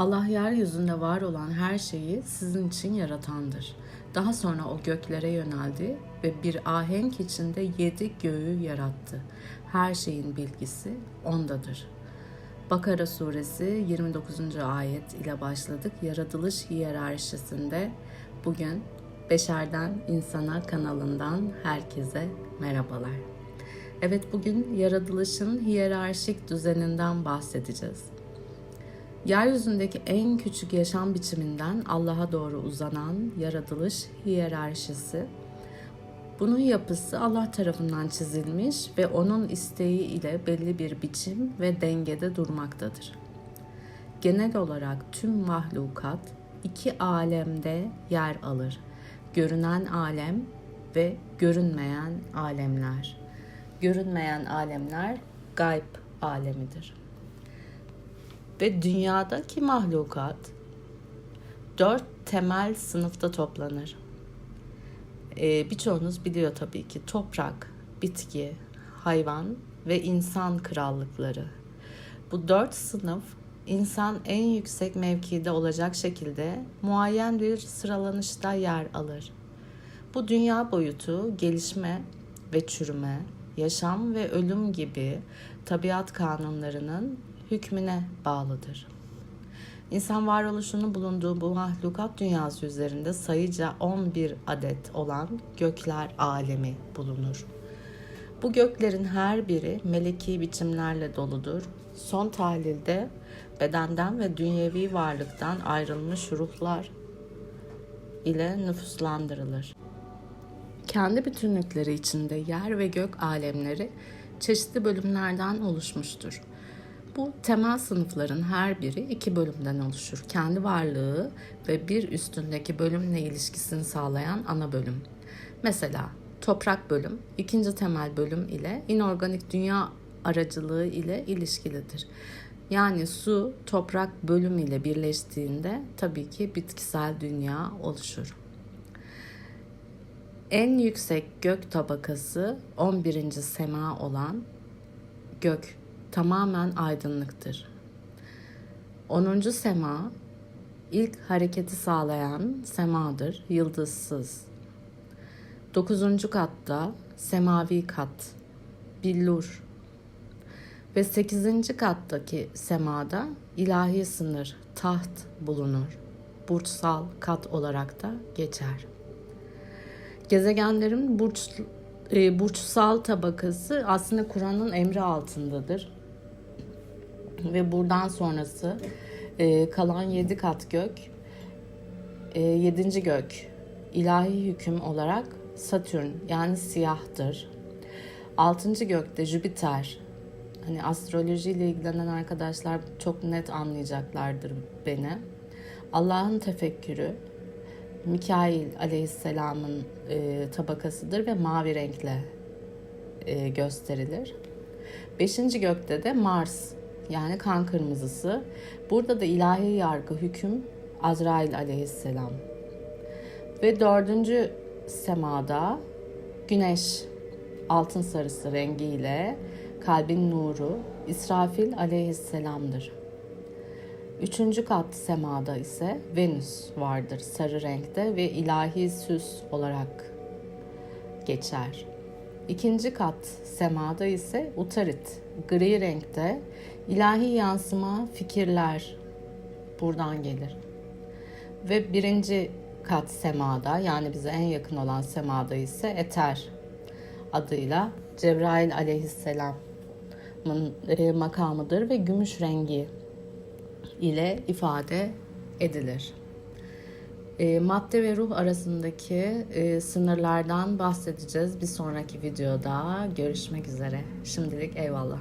Allah yeryüzünde var olan her şeyi sizin için yaratandır. Daha sonra o göklere yöneldi ve bir ahenk içinde yedi göğü yarattı. Her şeyin bilgisi ondadır. Bakara suresi 29. ayet ile başladık. Yaratılış hiyerarşisinde bugün Beşerden İnsana kanalından herkese merhabalar. Evet bugün yaratılışın hiyerarşik düzeninden bahsedeceğiz. Yeryüzündeki en küçük yaşam biçiminden Allah'a doğru uzanan yaratılış hiyerarşisi. Bunun yapısı Allah tarafından çizilmiş ve onun isteği ile belli bir biçim ve dengede durmaktadır. Genel olarak tüm mahlukat iki alemde yer alır. Görünen alem ve görünmeyen alemler. Görünmeyen alemler gayb alemidir ve dünyadaki mahlukat dört temel sınıfta toplanır. Ee, birçoğunuz biliyor tabii ki toprak, bitki, hayvan ve insan krallıkları. Bu dört sınıf insan en yüksek mevkide olacak şekilde muayyen bir sıralanışta yer alır. Bu dünya boyutu gelişme ve çürüme, yaşam ve ölüm gibi tabiat kanunlarının hükmüne bağlıdır. İnsan varoluşunun bulunduğu bu mahlukat dünyası üzerinde sayıca 11 adet olan gökler alemi bulunur. Bu göklerin her biri meleki biçimlerle doludur. Son tahlilde bedenden ve dünyevi varlıktan ayrılmış ruhlar ile nüfuslandırılır. Kendi bütünlükleri içinde yer ve gök alemleri çeşitli bölümlerden oluşmuştur. Bu temel sınıfların her biri iki bölümden oluşur. Kendi varlığı ve bir üstündeki bölümle ilişkisini sağlayan ana bölüm. Mesela toprak bölüm ikinci temel bölüm ile inorganik dünya aracılığı ile ilişkilidir. Yani su toprak bölüm ile birleştiğinde tabii ki bitkisel dünya oluşur. En yüksek gök tabakası 11. sema olan gök tamamen aydınlıktır. 10. sema ilk hareketi sağlayan semadır, yıldızsız. 9. katta semavi kat, billur ve 8. kattaki semada ilahi sınır, taht bulunur. Burçsal kat olarak da geçer. Gezegenlerin burç, e, burçsal tabakası aslında Kur'an'ın emri altındadır ve buradan sonrası e, kalan yedi kat gök e, yedinci gök ilahi hüküm olarak Satürn yani siyahtır. Altıncı gökte Jüpiter hani astrolojiyle ilgilenen arkadaşlar çok net anlayacaklardır beni. Allah'ın tefekkürü Mikail aleyhisselamın e, tabakasıdır ve mavi renkle e, gösterilir. Beşinci gökte de Mars yani kan kırmızısı. Burada da ilahi yargı, hüküm Azrail aleyhisselam. Ve dördüncü semada güneş altın sarısı rengiyle kalbin nuru İsrafil aleyhisselamdır. Üçüncü kat semada ise Venüs vardır sarı renkte ve ilahi süs olarak geçer. İkinci kat semada ise Utarit gri renkte ilahi yansıma fikirler buradan gelir. Ve birinci kat semada yani bize en yakın olan semada ise Eter adıyla Cebrail aleyhisselamın e, makamıdır ve gümüş rengi ile ifade edilir. E, madde ve ruh arasındaki e, sınırlardan bahsedeceğiz bir sonraki videoda. Görüşmek üzere. Şimdilik eyvallah.